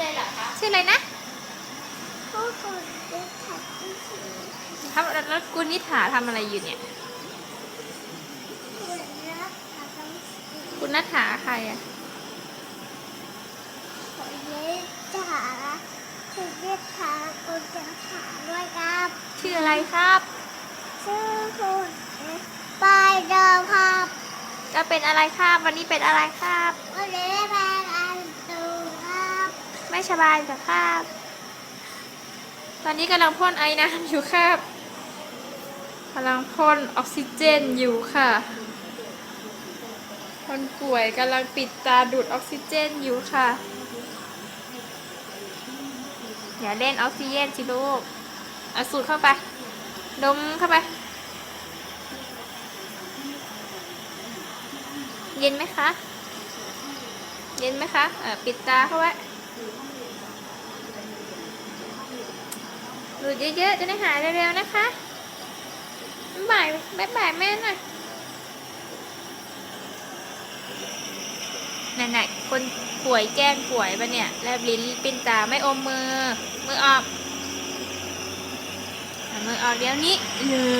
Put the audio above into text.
เลยเหรอคะชื่ออะไรนะผู้คนเด็กขัดที่สีทำแล้วแล้วกุณนิถาทำอะไรอยู่เนี่ย คุณรักขัดทั้งสีคุณนัฐาใครอะคนเด็กจ๋าคุณเด็กขาคุณจะขาด้วยครับชื่ออะไรครับ ชื่อคุณไปเดิมครับ จะเป็นอะไรครับ วันนี้เป็นอะไรครับ วันนี้ไปอันตูครับ ไม่สบายเหรอครับ ตอนนี้กำลังพ่นไอ้น้ำอยู่ครับกำลังพ่นออกซิเจนอยู่ค่ะ คนป่วยกำลังปิดตาดูดออกซิเจนอยู่ค่ะ อย่าเล่นออกซิเจนสิลูกเอาสูดเข้าไป ดมเข้าไป เย็นไหมคะ เย็นไหมคะ เออปิดตาเข้าไว้ ดูดเยอะๆ จะได้หายเร็วๆนะคะบ่ายบ๊ายบายแม่หน่อยไหนๆคนป่วยแกล้งป่วยปะเนี่ย แลบลิ้นปิ้นตาไม่อมมือ มือออก มือออกเดี๋ยวนี้เลย